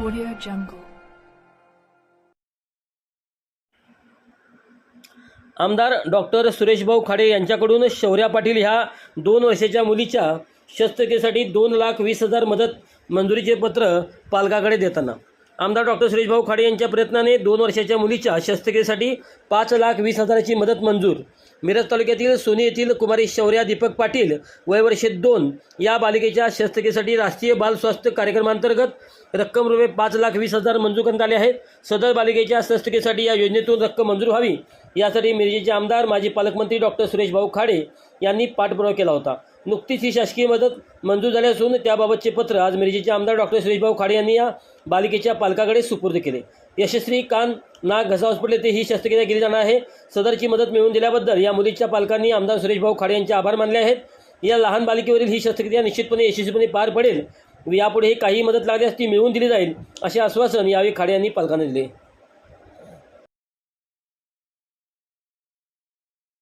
Audio Jungle. आमदार doctor Sureshbhau Khade यांच्याकडून शौर्या पाटील ह्या दोन वर्षाच्या मुलीच्या शस्त्रक्रियेसाठी दोन लाख वीस हजार मदत मंजुरीचे पत्र पालकाकडे देताना आमदार डॉक्टर सुरेशभाऊ खाडे यांच्या प्रयत्नाने दोन वर्षाच्या मुलीच्या शस्त्रक्रियेसाठी पाच लाख वीस हजाराची मदत मंजूर. मिरज तालुक्यातील सोनी येथील कुमारी शौर्या दीपक पाटील वयवर्षे दोन या बालिकेच्या शस्त्रक्रियेसाठी राष्ट्रीय बाल स्वास्थ्य कार्यक्रमांतर्गत रक्कम रुपये पाच लाख वीस हजार मंजूर करण्यात आले आहेत. सदर बालिकेच्या शस्त्रक्रियेसाठी या योजनेतून रक्कम मंजूर व्हावी. यासाठी मिरजेचे आमदार माजी पालकमंत्री डॉक्टर सुरेशभाऊ खाडे यांनी पाठपुरावा केला होता. नुकतीच ही शासकीय मदत मंजूर झाली असून त्याबाबतचे पत्र आज मिरजेचे आमदार डॉक्टर सुरेशभाऊ खाडे यांनी या बालिकेच्या पालकाकडे सुपूर्द केले. यशस्वी कान नाक घसा हॉस्पिटल येथे ही शस्त्रक्रिया केली जाणार आहे. सदरची मदत मिळवून दिल्याबद्दल या मुलीच्या पालकांनी आमदार सुरेशभाऊ खाडे यांचे आभार मानले आहेत. या लहान बालिकेवरील ही शस्त्रक्रिया निश्चितपणे यशस्वीपणे पार पडेल. यापुढे काही मदत लागल्यास ती मिळवून दिली जाईल असे आश्वासन यावेळी खाडे यांनी पालकांना दिले.